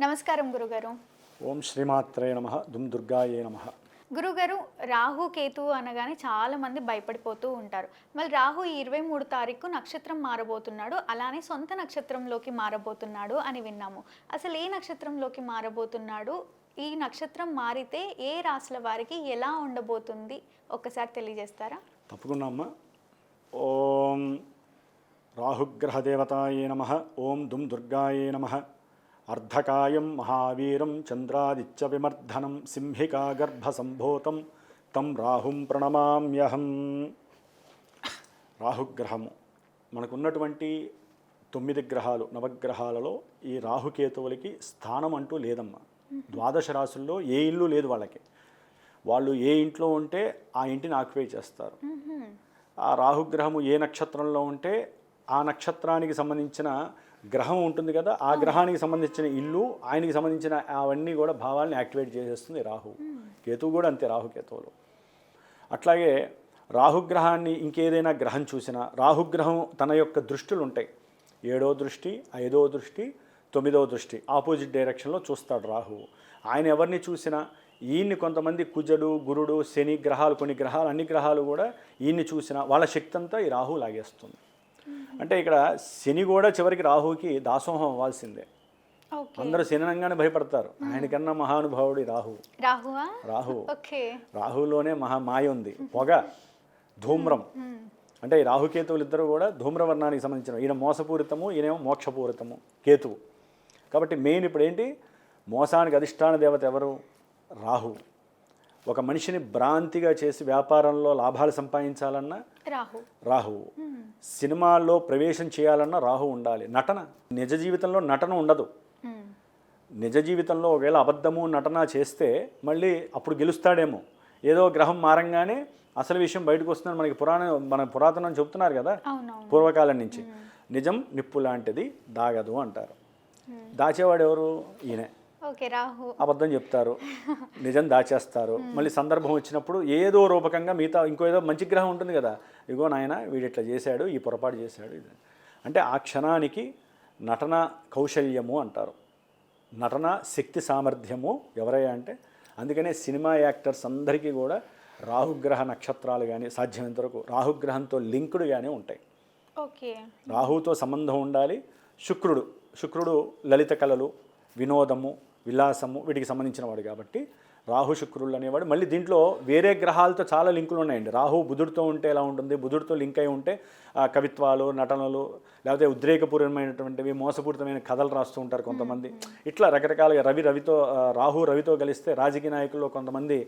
నమస్కారం గురుగారు. ఓం శ్రీమాత్రే నమ. దుమ్ దుర్గాయే నమ. గురుగారు రాహు కేతు అనగానే చాలా మంది భయపడిపోతూ ఉంటారు. మళ్ళీ రాహు ఈ ఇరవై మూడు తారీఖు నక్షత్రం మారబోతున్నాడు అలానే సొంత నక్షత్రంలోకి మారబోతున్నాడు అని విన్నాము. అసలు ఏ నక్షత్రంలోకి మారబోతున్నాడు? ఈ నక్షత్రం మారితే ఏ రాశుల వారికి ఎలా ఉండబోతుంది? ఒక్కసారి తెలియజేస్తారా? తప్పకుండా అమ్మ. ఓం రాహుగ్రహదేవతాయే నమ. ఓం దుమ్ దుర్గాయే నమ. అర్ధకాయం మహావీరం చంద్రాదిత్య విమర్ధనం సింహికా గర్భసంభూతం తం రాహుం ప్రణమామ్యహం. రాహుగ్రహము. మనకున్నటువంటి తొమ్మిది గ్రహాలు నవగ్రహాలలో ఈ రాహుకేతువులకి స్థానం అంటూ లేదమ్మా. ద్వాదశ రాశుల్లో ఏ ఇల్లు లేదు వాళ్ళకి. వాళ్ళు ఏ ఇంట్లో ఉంటే ఆ ఇంటిని ఆక్యుపై చేస్తారు. ఆ రాహుగ్రహము ఏ నక్షత్రంలో ఉంటే ఆ నక్షత్రానికి సంబంధించిన గ్రహం ఉంటుంది కదా ఆ గ్రహానికి సంబంధించిన ఇల్లు ఆయనకి సంబంధించిన అవన్నీ కూడా భావాల్ని యాక్టివేట్ చేసేస్తుంది రాహు. కేతువు కూడా అంతే రాహుకేతువులు అట్లాగే రాహుగ్రహాన్ని ఇంకేదైనా గ్రహం చూసినా రాహుగ్రహం తన యొక్క దృష్టిలు ఉంటాయి. ఏడో దృష్టి ఐదో దృష్టి తొమ్మిదో దృష్టి ఆపోజిట్ డైరెక్షన్లో చూస్తాడు రాహువు ఆయన ఎవరిని చూసినా ఈయన్ని కొంతమంది కుజడు గురుడు శని గ్రహాలు కొన్ని గ్రహాలు అన్ని గ్రహాలు కూడా ఈయన్ని చూసినా వాళ్ళ శక్తి అంతా ఈ రాహు లాగేస్తుంది. అంటే ఇక్కడ శని కూడా చివరికి రాహుకి దాసోహం అవ్వాల్సిందే. అందరూ శనినంగానే భయపడతారు. ఆయనకన్నా మహానుభావుడు రాహు రాహువా? రాహు ఓకే. రాహులోనే మహా మాయ ఉంది. పొగ ధూమ్రం. అంటే ఈ రాహుకేతువులు ఇద్దరు కూడా ధూమ్రవర్ణానికి సంబంధించిన ఈయన మోసపూరితము ఈయనేమో మోక్షపూరితము కేతువు. కాబట్టి మెయిన్ ఇప్పుడు ఏంటి? మోసానికి అధిష్టాన దేవత ఎవరు? రాహు ఒక మనిషిని భ్రాంతిగా చేసి వ్యాపారంలో లాభాలు సంపాదించాలన్నా రాహు. రాహువు. సినిమాల్లో ప్రవేశం చేయాలన్నా రాహు ఉండాలి. నటన. నిజ జీవితంలో నటన ఉండదు. నిజ జీవితంలో ఒకవేళ అబద్ధము నటన చేస్తే మళ్ళీ అప్పుడు గెలుస్తాడేమో. ఏదో గ్రహం మారంగానే అసలు విషయం బయటకు వస్తుందని మనకి పురాణ మన పురాతనం చెప్తున్నారు కదా? పూర్వకాలం నుంచి. నిజం నిప్పు లాంటిది దాగదు అంటారు. దాచేవాడు ఎవరు? ఈయనే. అబద్ధం చెప్తారు నిజం దాచేస్తారు. మళ్ళీ సందర్భం వచ్చినప్పుడు ఏదో రూపకంగా మిగతా ఇంకో ఏదో మంచి గ్రహం ఉంటుంది కదా ఇగో నాయన వీడు ఇట్లా చేశాడు ఈ పొరపాటు చేశాడు ఇది. అంటే ఆ క్షణానికి నటన కౌశల్యము అంటారు. నటన శక్తి సామర్థ్యము ఎవరయ్యా అంటే అందుకనే సినిమా యాక్టర్స్ అందరికీ కూడా రాహుగ్రహ నక్షత్రాలు కానీ సాధ్యమైనంత వరకు రాహుగ్రహంతో లింకుడుగానే ఉంటాయి. ఓకే. రాహుతో సంబంధం ఉండాలి శుక్రుడు శుక్రుడు లలిత కళలు వినోదము విలాసము వీటికి సంబంధించిన వాడు కాబట్టి. రాహు శుక్రులు అనేవాడు. మళ్ళీ దీంట్లో వేరే గ్రహాలతో చాలా లింకులు ఉన్నాయండి. రాహు బుధుడితో ఉంటే ఎలా ఉంటుంది? బుధుడితో లింక్ అయి ఉంటే కవిత్వాలు నటనలు లేకపోతే ఉద్రేకపూర్వమైనటువంటివి మోసపూరితమైన కథలు రాస్తూ ఉంటారు కొంతమంది. ఇట్లా రకరకాలుగా రవి రవితో రాహు రవితో కలిస్తే రాజకీయ నాయకుల్లో కొంతమంది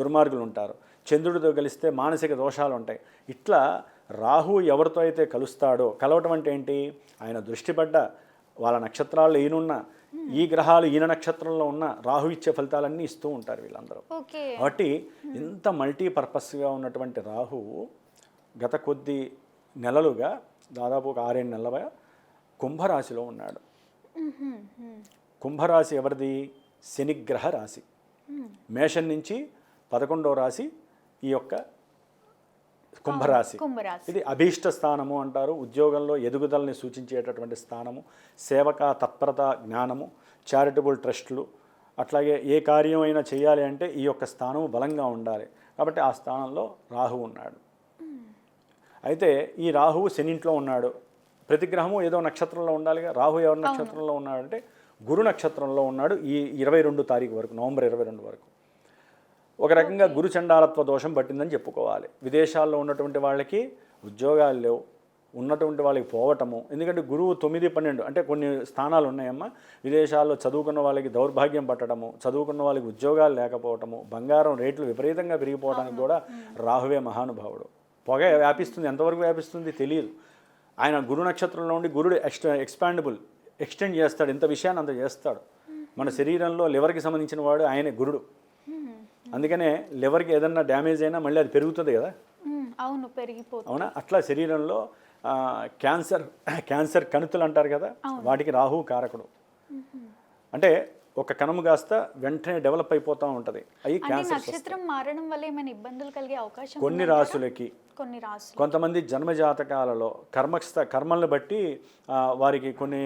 దుర్మార్గులు ఉంటారు. చంద్రుడితో కలిస్తే మానసిక దోషాలు ఉంటాయి. ఇట్లా రాహు ఎవరితో అయితే కలుస్తాడో కలవటం అంటే ఏంటి? ఆయన దృష్టిపడ్డ వాళ్ళ నక్షత్రాల్లో ఈయనున్న ఈ గ్రహాలు ఈయన నక్షత్రంలో ఉన్న రాహు ఇచ్చే ఫలితాలన్నీ ఇస్తూ ఉంటారు వీళ్ళందరూ. కాబట్టి ఇంత మల్టీపర్పస్గా ఉన్నటువంటి రాహువు గత కొద్ది నెలలుగా దాదాపు ఒక ఆరేడు నెలలుగా కుంభరాశిలో ఉన్నాడు. కుంభరాశి ఎవరిది? శనిగ్రహ రాశి. మేషం నుంచి పదకొండవ రాశి ఈ యొక్క కుంభరాశి. ఇది అభీష్ట స్థానము అంటారు. ఉద్యోగంలో ఎదుగుదలని సూచించేటటువంటి స్థానము. సేవక తత్పరత జ్ఞానము. చారిటబుల్ ట్రస్టులు. అట్లాగే ఏ కార్యం అయినా చేయాలి అంటే ఈ యొక్క స్థానము బలంగా ఉండాలి. కాబట్టి ఆ స్థానంలో రాహు ఉన్నాడు. అయితే ఈ రాహువు శనింట్లో ఉన్నాడు. ప్రతి గ్రహము ఏదో నక్షత్రంలో ఉండాలిగా. రాహు ఎవరి నక్షత్రంలో ఉన్నాడంటే గురు నక్షత్రంలో ఉన్నాడు ఈ ఇరవై రెండు తారీఖు వరకు నవంబర్ ఇరవై రెండు వరకు. ఒక రకంగా గురు చండాలత్వ దోషం పట్టిందని చెప్పుకోవాలి. విదేశాల్లో ఉన్నటువంటి వాళ్ళకి ఉద్యోగాలు లేవు ఉన్నటువంటి వాళ్ళకి పోవటము. ఎందుకంటే గురువు తొమ్మిది పన్నెండు అంటే కొన్ని స్థానాలు ఉన్నాయమ్మా. విదేశాల్లో చదువుకున్న వాళ్ళకి దౌర్భాగ్యం పట్టడము చదువుకున్న వాళ్ళకి ఉద్యోగాలు లేకపోవటము బంగారం రేట్లు విపరీతంగా పెరిగిపోవడానికి కూడా రాహువే మహానుభావుడు. పొగ వ్యాపిస్తుంది ఎంతవరకు వ్యాపిస్తుంది తెలియదు ఆయన గురు నక్షత్రంలో ఉండి గురుడు ఎక్స్ట్ ఎక్స్పాండబుల్ ఎక్స్టెండ్ చేస్తాడు ఇంత విషయాన్ని అంత చేస్తాడు. మన శరీరంలో లివర్కి సంబంధించిన వాడు ఆయనే గురుడు. అందుకనే లివర్కి ఏదన్నా డ్యామేజ్ అయినా మళ్ళీ అది పెరుగుతుంది కదా. అవును పెరిగిపోతుంది. అవునా? అట్లా శరీరంలో క్యాన్సర్ క్యాన్సర్ కణుతులు అంటారు కదా వాటికి రాహు కారకుడు. అంటే ఒక కణము కాస్త వెంటనే డెవలప్ అయిపోతూ ఉంటుంది. అవి క్యాన్సర్ నక్షత్రం మారడం వల్ల ఏమైనా ఇబ్బందులు కలిగే అవకాశం కొన్ని? రాసులకి కొన్ని రాసులు కొంతమంది జన్మజాతకాలలో కర్మస్థ కర్మలను బట్టి వారికి కొన్ని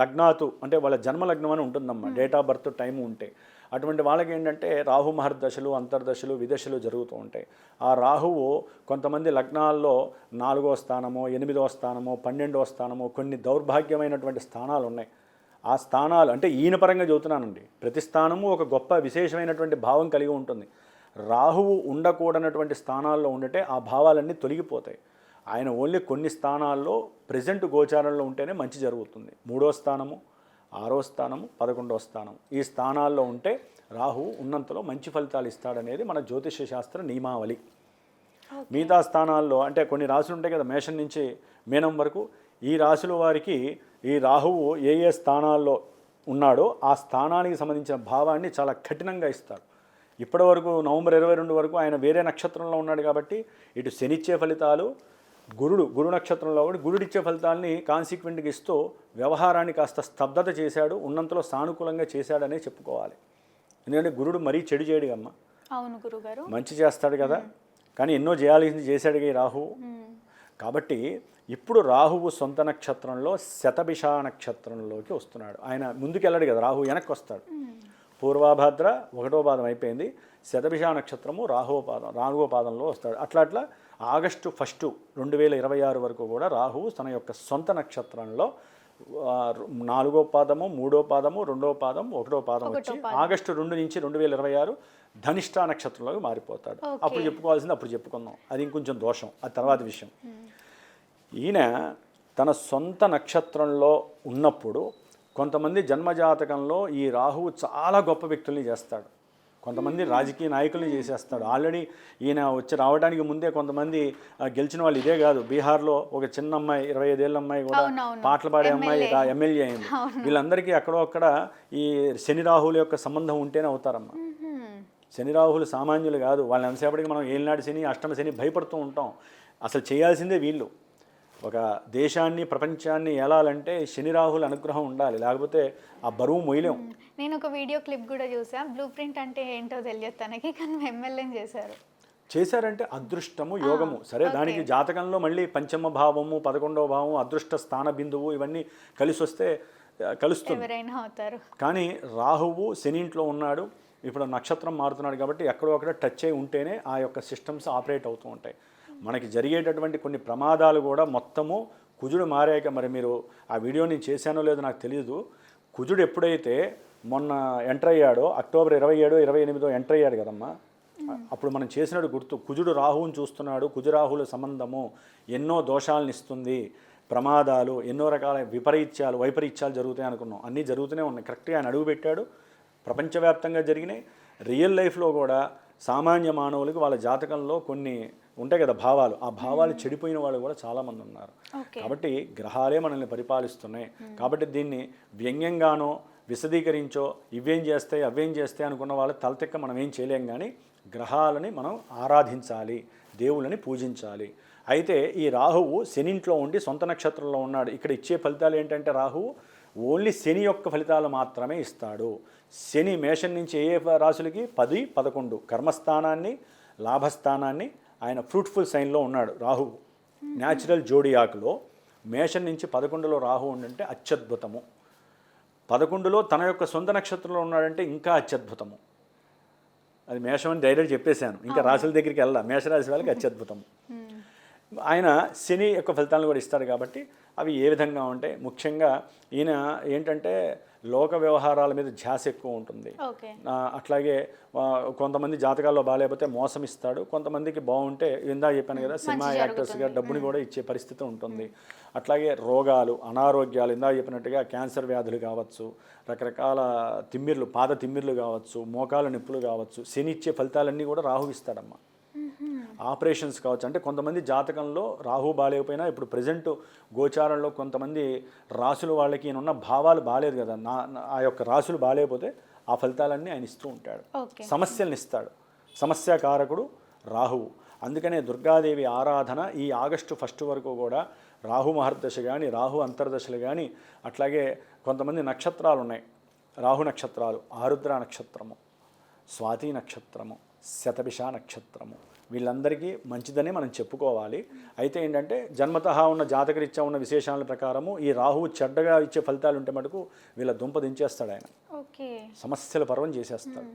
లగ్నాతు అంటే వాళ్ళ జన్మ లగ్నం అని ఉంటుందమ్మా. డేట్ ఆఫ్ బర్త్ టైం ఉంటే. అటువంటి వాళ్ళకి ఏంటంటే రాహు మహర్దశలు అంతర్దశలు విదశలు జరుగుతూ ఉంటాయి. ఆ రాహువు కొంతమంది లగ్నాల్లో నాలుగో స్థానమో ఎనిమిదో స్థానమో పన్నెండో స్థానమో కొన్ని దౌర్భాగ్యమైనటువంటి స్థానాలు ఉన్నాయి ఆ స్థానాలు అంటే ఈయన పరంగా చెబుతున్నానండి. ప్రతి స్థానము ఒక గొప్ప విశేషమైనటువంటి భావం కలిగి ఉంటుంది. రాహువు ఉండకూడనటువంటి స్థానాల్లో ఉండటే ఆ భావాలన్నీ తొలగిపోతాయి. ఆయన ఓన్లీ కొన్ని స్థానాల్లో ప్రజెంట్ గోచారంలో ఉంటేనే మంచి జరుగుతుంది. మూడో స్థానము ఆరో స్థానము పదకొండో స్థానం. ఈ స్థానాల్లో ఉంటే రాహువు ఉన్నంతలో మంచి ఫలితాలు ఇస్తాడనేది మన జ్యోతిష శాస్త్ర నియమావళి. మిగతా స్థానాల్లో అంటే కొన్ని రాశులు ఉంటాయి కదా మేషం నుంచి మీనం వరకు ఈ రాశుల వారికి ఈ రాహువు ఏ ఏ స్థానాల్లో ఉన్నాడో ఆ స్థానానికి సంబంధించిన భావాన్ని చాలా కఠినంగా ఇస్తారు. ఇప్పటి వరకు నవంబర్ ఇరవై రెండు వరకు ఆయన వేరే నక్షత్రంలో ఉన్నాడు కాబట్టి ఇటు శనిచ్చే ఫలితాలు గురుడు గురు నక్షత్రంలో కూడా గురుడిచ్చే ఫలితాలని కాన్సిక్వెంట్గా ఇస్తూ వ్యవహారాన్ని కాస్త స్తబ్దత చేశాడు ఉన్నంతలో సానుకూలంగా చేశాడనే చెప్పుకోవాలి. ఎందుకంటే గురుడు మరీ చెడు చేయడు అమ్మ. అవును గురుగారు. మంచి చేస్తాడు కదా. కానీ ఎన్నో చేయాల్సింది చేశాడు ఈ రాహువు. కాబట్టి ఇప్పుడు రాహువు సొంత నక్షత్రంలో శతభిష నక్షత్రంలోకి వస్తున్నాడు. ఆయన ముందుకెళ్ళాడు కదా రాహు వెనక్కి వస్తాడు పూర్వాభద్ర ఒకటో పాదం అయిపోయింది. శతభిష నక్షత్రము రాహువ పాదం నాలుగో పాదంలో వస్తాడు. అట్లా అట్లా ఆగస్టు ఫస్ట్ రెండు వేల ఇరవై ఆరు వరకు కూడా రాహువు తన యొక్క సొంత నక్షత్రంలో ఆ, నాలుగో పాదము మూడో పాదము రెండో పాదం ఒకటో పాదం వచ్చి ఆగస్టు రెండు నుంచి రెండు వేల ఇరవై ఆరు ధనిష్ట నక్షత్రంలోకి మారిపోతాడు. అప్పుడు చెప్పుకోవాల్సింది అప్పుడు చెప్పుకుందాం. అది ఇంకొంచెం దోషం. అది తర్వాత విషయం. ఈయన తన సొంత నక్షత్రంలో ఉన్నప్పుడు కొంతమంది జన్మజాతకంలో ఈ రాహువు చాలా గొప్ప వ్యక్తుల్ని చేస్తాడు. కొంతమంది రాజకీయ నాయకుల్ని చేసేస్తాడు. ఆల్రెడీ ఈయన వచ్చి రావడానికి ముందే కొంతమంది గెలిచిన వాళ్ళు ఇదే కాదు. బీహార్లో ఒక చిన్న అమ్మాయి ఇరవై ఐదేళ్ళ అమ్మాయి కూడా. పాటలు పాడే అమ్మాయి ఎమ్మెల్యే అయింది. వీళ్ళందరికీ అక్కడో అక్కడ ఈ శని రాహుల యొక్క సంబంధం ఉంటేనే అవుతారమ్మా. మ్మ్. శని రాహులు సామాన్యులు కాదు. వాళ్ళని ఎంతసేపటికి మనం ఏలినాడు శని అష్టమ శని భయపడుతూ ఉంటాం. అసలు చేయాల్సిందే వీళ్ళు. ఒక దేశాన్ని ప్రపంచాన్ని ఏలాలంటే శని రాహుల అనుగ్రహం ఉండాలి. లేకపోతే ఆ బరువు మొయ్యలేం. నేను ఒక వీడియో క్లిప్ కూడా చూసా. బ్లూ ప్రింట్ అంటే ఏంటో తెలియదు తనకి కానీ ఎమ్మెల్యేని చేశారు. చేశారంటే అదృష్టము యోగము. సరే దానికి జాతకంలో మళ్ళీ పంచమ భావము పదకొండవ భావము అదృష్ట స్థాన బిందువు ఇవన్నీ కలిసి వస్తే కలుస్తుంది. ఎవరైనా అవుతారు. కానీ రాహువు శని ఇంట్లో ఉన్నాడు. ఇప్పుడు నక్షత్రం మారుతున్నాడు కాబట్టి ఎక్కడో అక్కడ టచ్ అయి ఉంటేనే ఆ యొక్క సిస్టమ్స్ ఆపరేట్ అవుతూ ఉంటాయి. మనకి జరిగేటటువంటి కొన్ని ప్రమాదాలు కూడా మొత్తము కుజుడు మారాక మరి మీరు ఆ వీడియో నేను చేశానో లేదో నాకు తెలియదు కుజుడు ఎప్పుడైతే మొన్న ఎంటర్ అయ్యాడో అక్టోబర్ ఇరవై ఏడో ఇరవై ఎనిమిదో ఎంటర్ అయ్యాడు కదమ్మా? అప్పుడు మనం చేసినట్టు గుర్తు కుజుడు రాహువుని చూస్తున్నాడు కుజురాహుల సంబంధము ఎన్నో దోషాలను ఇస్తుంది ప్రమాదాలు ఎన్నో రకాల విపరీత్యాలు వైపరీత్యాలు జరుగుతాయి అనుకున్నాం. అన్నీ జరుగుతూనే ఉన్నాయి. కరెక్ట్గా ఆయన అడుగు పెట్టాడు. ప్రపంచవ్యాప్తంగా జరిగినాయి. రియల్ లైఫ్లో కూడా సామాన్య మానవులకు వాళ్ళ జాతకంలో కొన్ని ఉంటాయి కదా భావాలు. ఆ భావాలు చెడిపోయిన వాళ్ళు కూడా చాలామంది ఉన్నారు. కాబట్టి గ్రహాలే మనల్ని పరిపాలిస్తున్నాయి. కాబట్టి దీన్ని వ్యంగ్యంగానో విశదీకరించో ఇవేం చేస్తాయి అవేం చేస్తాయి అనుకున్న వాళ్ళ తలతెక్క మనం ఏం చేయలేం కానీ గ్రహాలని మనం ఆరాధించాలి దేవుళ్ళని పూజించాలి. అయితే ఈ రాహువు శనింట్లో ఉండి సొంత నక్షత్రంలో ఉన్నాడు. ఇక్కడ ఇచ్చే ఫలితాలు ఏంటంటే రాహువు ఓన్లీ శని యొక్క ఫలితాలు మాత్రమే ఇస్తాడు. శని మేషం నుంచి ఏ ఏ రాశులకి? పది పదకొండు. కర్మస్థానాన్ని లాభస్థానాన్ని ఆయన ఫ్రూట్ఫుల్ సైన్లో ఉన్నాడు రాహువు న్యాచురల్ జోడియాకులో మేషం నుంచి పదకొండులో రాహు ఉండంటే అత్యద్భుతము. పదకొండులో తన యొక్క సొంత నక్షత్రంలో ఉన్నాడంటే ఇంకా అత్యద్భుతము. అది మేషం అని డైరెక్ట్ చెప్పేశాను. ఇంకా రాశుల దగ్గరికి వెళ్ళా మేషరాశి వాళ్ళకి అత్యద్భుతం ఆయన శని యొక్క ఫలితాలను కూడా ఇస్తాడు కాబట్టి అవి ఏ విధంగా ఉంటాయి? ముఖ్యంగా ఈయన ఏంటంటే లోక వ్యవహారాల మీద ధ్యాస ఎక్కువ ఉంటుంది. అట్లాగే కొంతమంది జాతకాల్లో బాగాలేకపోతే మోసం ఇస్తాడు. కొంతమందికి బాగుంటే ఇందా చెప్పాను కదా సినిమా యాక్టర్స్గా డబ్బుని కూడా ఇచ్చే పరిస్థితి ఉంటుంది. అట్లాగే రోగాలు అనారోగ్యాలు ఇందా చెప్పినట్టుగా క్యాన్సర్ వ్యాధులు కావచ్చు రకరకాల తిమ్మిర్లు పాద తిమ్మిర్లు కావచ్చు మోకాలు నొప్పులు కావచ్చు శని ఇచ్చే ఫలితాలన్నీ కూడా రాహు ఇస్తాడమ్మా. ఆపరేషన్స్ కావచ్చు. అంటే కొంతమంది జాతకంలో రాహు బాగాలేకపోయినా ఇప్పుడు ప్రజెంట్ గోచారంలో కొంతమంది రాసులు వాళ్ళకి ఉన్న భావాలు బాగాలేదు కదా. నా ఆ యొక్క రాసులు బాగాలేకపోతే ఆ ఫలితాలన్నీ ఆయన ఇస్తూ ఉంటాడు. సమస్యలను ఇస్తాడు. సమస్యాకారకుడు రాహువు. అందుకనే దుర్గాదేవి ఆరాధన ఈ ఆగస్టు ఫస్ట్ వరకు కూడా రాహు మహర్దశ కానీ రాహు అంతర్దశలు కానీ అట్లాగే కొంతమంది నక్షత్రాలు ఉన్నాయి రాహు నక్షత్రాలు ఆరుద్ర నక్షత్రము స్వాతి నక్షత్రము శతభిష నక్షత్రము వీళ్ళందరికీ మంచిదని మనం చెప్పుకోవాలి. అయితే ఏంటంటే జన్మతహా ఉన్న జాతకరీత్యా ఉన్న విశేషాల ప్రకారము ఈ రాహువు చెడ్డగా ఇచ్చే ఫలితాలు ఉంటే మటుకు వీళ్ళ దుంప దించేస్తాడు ఆయన. సమస్యల పర్వం చేసేస్తాడు.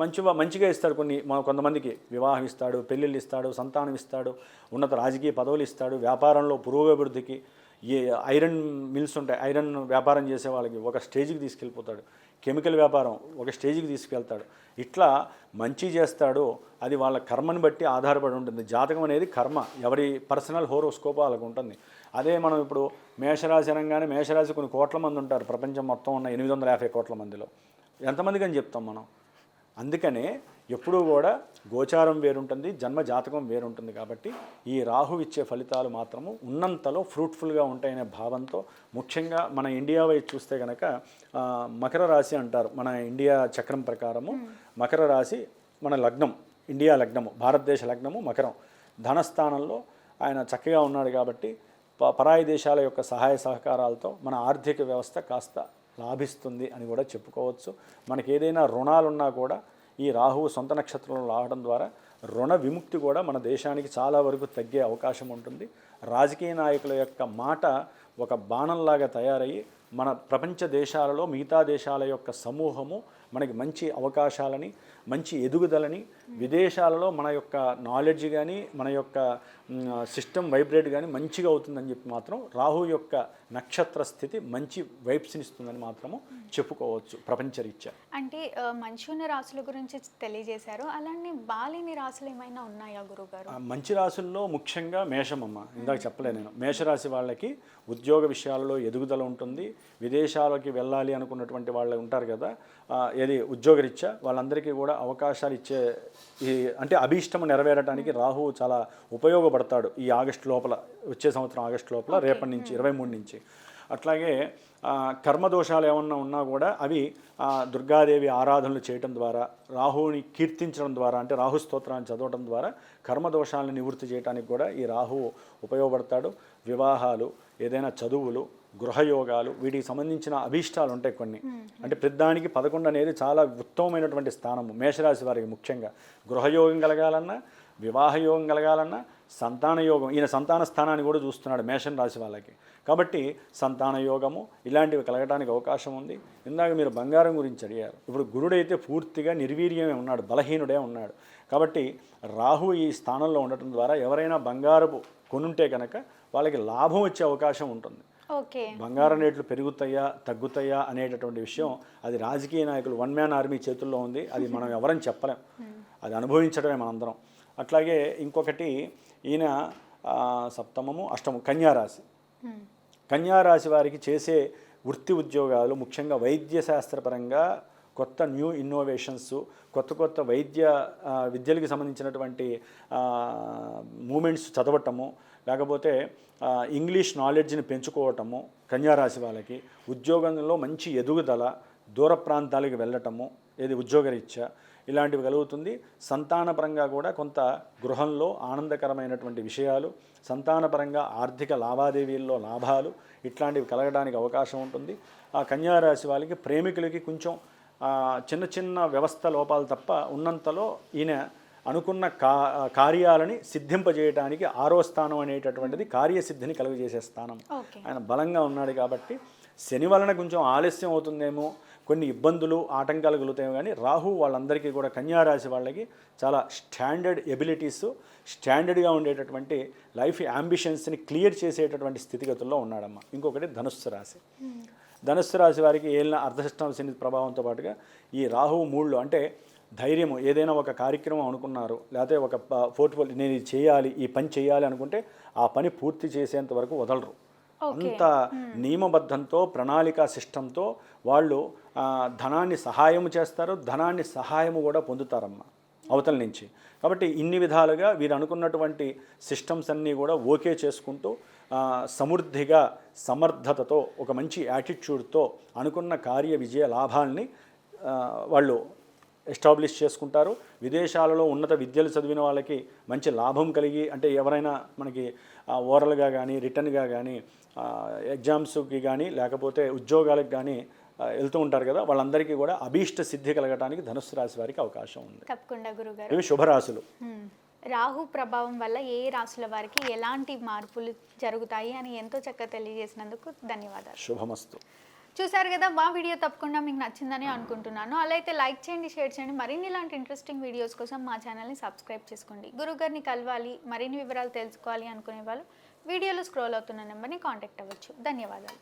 మంచిగా మంచిగా ఇస్తాడు కొన్ని మన కొంతమందికి వివాహం ఇస్తాడు పెళ్ళిళ్ళు ఇస్తాడు సంతానం ఇస్తాడు ఉన్నత రాజకీయ పదవులు ఇస్తాడు వ్యాపారంలో పురోగభివృద్ధికి ఏ ఐరన్ మిల్స్ ఉంటాయి ఐరన్ వ్యాపారం చేసే వాళ్ళకి ఒక స్టేజ్కి తీసుకెళ్ళిపోతాడు. కెమికల్ వ్యాపారం ఒక స్టేజ్కి తీసుకెళ్తాడు. ఇట్లా మంచి చేస్తాడు అది వాళ్ళ కర్మని బట్టి ఆధారపడి ఉంటుంది. జాతకం అనేది కర్మ. ఎవరి పర్సనల్ హోరోస్కోప్ వాళ్ళకు ఉంటుంది. అదే మనం ఇప్పుడు మేషరాశి అనగానే మేషరాశి కొన్ని కోట్ల మంది ఉంటారు. ప్రపంచం మొత్తం ఉన్న ఎనిమిది వందల యాభై కోట్ల మందిలో. ఎంతమందికి అని చెప్తాం మనం? అందుకనే ఎప్పుడూ కూడా గోచారం వేరుంటుంది జన్మ జాతకం వేరుంటుంది కాబట్టి ఈ రాహు ఇచ్చే ఫలితాలు మాత్రము ఉన్నంతలో ఫ్రూట్ఫుల్గా ఉంటాయనే భావంతో ముఖ్యంగా మన ఇండియా వైపు చూస్తే కనుక మకర రాశి అంటారు మన ఇండియా చక్రం ప్రకారము. మకర రాశి మన లగ్నం ఇండియా లగ్నము భారతదేశ లగ్నము మకరం. ధనస్థానంలో ఆయన చక్కగా ఉన్నాడు కాబట్టి ప- పరాయి దేశాల యొక్క సహాయ సహకారాలతో మన ఆర్థిక వ్యవస్థ కాస్త లాభిస్తుంది అని కూడా చెప్పుకోవచ్చు. మనకి ఏదైనా రుణాలున్నా కూడా ఈ రాహువు సొంత నక్షత్రంలో రావడం ద్వారా రుణ విముక్తి కూడా మన దేశానికి చాలా వరకు తగ్గే అవకాశం ఉంటుంది. రాజకీయ నాయకుల యొక్క మాట ఒక బాణంలాగా తయారయ్యి మన ప్రపంచ దేశాలలో మిగతా దేశాల యొక్క సమూహము మనకి మంచి అవకాశాలని మంచి ఎదుగుదలని విదేశాలలో మన యొక్క నాలెడ్జ్ కానీ మన యొక్క సిస్టమ్ వైబ్రేట్ కానీ మంచిగా అవుతుందని చెప్పి మాత్రం రాహు యొక్క నక్షత్ర స్థితి మంచి వైబ్స్ని ఇస్తుందని మాత్రము చెప్పుకోవచ్చు ప్రపంచరీత్యా అంటే మంచి ఉన్న రాసుల గురించి తెలియజేశారు. అలానే బాలేని రాసులు ఏమైనా ఉన్నాయా గురుగారు? మంచి రాశుల్లో ముఖ్యంగా మేషమమ్మ. ఇందాక చెప్పలే నేను. మేషరాశి వాళ్ళకి ఉద్యోగ విషయాలలో ఎదుగుదల ఉంటుంది. విదేశాలకి వెళ్ళాలి అనుకున్నటువంటి వాళ్ళు ఉంటారు కదా. ఏది ఉద్యోగరీత్యా వాళ్ళందరికీ కూడా అవకాశాలు ఇచ్చే ఈ అంటే అభీష్టం నెరవేరడానికి రాహు చాలా ఉపయోగపడతాడు ఈ ఆగస్టు లోపల వచ్చే సంవత్సరం ఆగస్టు లోపల రేపటి నుంచి ఇరవై మూడు నుంచి. అట్లాగే కర్మదోషాలు ఏమన్నా ఉన్నా కూడా అవి దుర్గాదేవి ఆరాధనలు చేయటం ద్వారా రాహువుని కీర్తించడం ద్వారా అంటే రాహు స్తోత్రాన్ని చదవటం ద్వారా కర్మదోషాలను నివృత్తి చేయడానికి కూడా ఈ రాహువు ఉపయోగపడతాడు. వివాహాలు ఏదైనా చదువులు గృహయోగాలు వీటికి సంబంధించిన అభీష్టాలు ఉంటాయి కొన్ని. అంటే ప్రతిదానికి పదకొండు అనేది చాలా ఉత్తమమైనటువంటి స్థానము మేషరాశి వారికి ముఖ్యంగా. గృహయోగం కలగాలన్నా వివాహ యోగం కలగాలన్నా సంతాన యోగం. ఈయన సంతాన స్థానాన్ని కూడా చూస్తున్నాడు మేషం రాశి వాళ్ళకి. కాబట్టి సంతాన యోగము ఇలాంటివి కలగడానికి అవకాశం ఉంది. ఇందాక మీరు బంగారం గురించి అడిగారు. ఇప్పుడు గురుడైతే పూర్తిగా నిర్వీర్యమే ఉన్నాడు బలహీనుడే ఉన్నాడు. కాబట్టి రాహు ఈ స్థానంలో ఉండటం ద్వారా ఎవరైనా బంగారపు కొనుంటే కనుక వాళ్ళకి లాభం వచ్చే అవకాశం ఉంటుంది. బంగారం రేట్లు పెరుగుతాయా తగ్గుతాయా అనేటటువంటి విషయం అది రాజకీయ నాయకులు వన్ మ్యాన్ ఆర్మీ చేతుల్లో ఉంది. అది మనం ఎవరని చెప్పలేం. అది అనుభవించడమే మనందరం. అట్లాగే ఇంకొకటి ఈయన సప్తమము అష్టమము కన్యారాశి. కన్యారాశి వారికి చేసే వృత్తి ఉద్యోగాలు ముఖ్యంగా వైద్య శాస్త్రపరంగా కొత్త న్యూ ఇన్నోవేషన్స్ కొత్త కొత్త వైద్య విద్యలకు సంబంధించినటువంటి మూమెంట్స్ చదవటము లేకపోతే ఇంగ్లీష్ నాలెడ్జ్ని పెంచుకోవటము కన్యారాశి వాళ్ళకి ఉద్యోగంలో మంచి ఎదుగుదల దూర ప్రాంతాలకు వెళ్ళటము ఏది ఉద్యోగరీత్యా ఇలాంటివి కలుగుతుంది. సంతానపరంగా కూడా కొంత గృహంలో ఆనందకరమైనటువంటి విషయాలు సంతానపరంగా ఆర్థిక లావాదేవీల్లో లాభాలు ఇట్లాంటివి కలగడానికి అవకాశం ఉంటుంది. ఆ కన్యారాశి వాళ్ళకి ప్రేమికులకి కొంచెం చిన్న చిన్న వ్యవస్థ లోపాలు తప్ప ఉన్నంతలో ఈయన అనుకున్న కా కార్యాలని సిద్ధింపజేయడానికి ఆరో స్థానం అనేటటువంటిది కార్యసిద్ధిని కలుగజేసే స్థానం. ఆయన బలంగా ఉన్నాడు కాబట్టి శని వలన కొంచెం ఆలస్యం అవుతుందేమో కొన్ని ఇబ్బందులు ఆటంకాలు కలుగుతాయి కానీ రాహు వాళ్ళందరికీ కూడా కన్యారాశి వాళ్ళకి చాలా స్టాండర్డ్ ఎబిలిటీస్ స్టాండర్డ్గా ఉండేటటువంటి లైఫ్ యాంబిషన్స్ని క్లియర్ చేసేటటువంటి స్థితిగతుల్లో ఉన్నాడమ్మ. ఇంకొకటి ధనుస్సు రాశి. ధనుస్సు రాశి వారికి ఏలిన అర్ధశిష్టం శని ప్రభావంతో పాటుగా ఈ రాహువు మూళ్ళు అంటే ధైర్యము ఏదైనా ఒక కార్యక్రమం అనుకున్నారు లేకపోతే ఒక పోర్ట్ఫోలియో నేను ఇది చేయాలి ఈ పని చేయాలి అనుకుంటే ఆ పని పూర్తి చేసేంత వరకు వదలరు. అంత నియమబద్ధంతో ప్రణాళిక సిస్టంతో వాళ్ళు ధనాన్ని సహాయం చేస్తారు ధనాన్ని సహాయము కూడా పొందుతారమ్మా అవతల నుంచి. కాబట్టి ఇన్ని విధాలుగా వీరు అనుకున్నటువంటి సిస్టమ్స్ అన్నీ కూడా ఓకే చేసుకుంటూ సమృద్ధిగా సమర్థతతో ఒక మంచి యాటిట్యూడ్తో అనుకున్న కార్య విజయ లాభాల్ని వాళ్ళు ఎస్టాబ్లిష్ చేసుకుంటారు. విదేశాలలో ఉన్నత విద్యలు చదివిన వాళ్ళకి మంచి లాభం కలిగి అంటే ఎవరైనా మనకి ఓరల్గా కానీ రిటర్న్గా కానీ ఎగ్జామ్స్కి కానీ లేకపోతే ఉద్యోగాలకు కానీ వెళ్తూ ఉంటారు కదా వాళ్ళందరికీ కూడా అభీష్ట సిద్ధి కలగటానికి ధనుస్సు రాశి వారికి అవకాశం ఉంది. తప్పకుండా గురుగారు. ఇవి శుభరాశులు. రాహు ప్రభావం వల్ల ఏ రాశుల వారికి ఎలాంటి మార్పులు జరుగుతాయి అని ఎంతో చక్కగా తెలియజేసినందుకు ధన్యవాదాలు. శుభమస్తు. చూసారు కదా మా వీడియో తప్పకుండా మీకు నచ్చిందని అనుకుంటున్నాను. అలా అయితే లైక్ చేయండి షేర్ చేయండి. మరిన్ని ఇలాంటి ఇంట్రెస్టింగ్ వీడియోస్ కోసం మా ఛానల్ని సబ్స్క్రైబ్ చేసుకోండి. గురుగారిని కలవాలి మరిన్ని వివరాలు తెలుసుకోవాలి అనుకునే వాళ్ళు వీడియోలో స్క్రోల్ అవుతున్న నెంబర్ని కాంటాక్ట్ అవ్వచ్చు. ధన్యవాదాలు.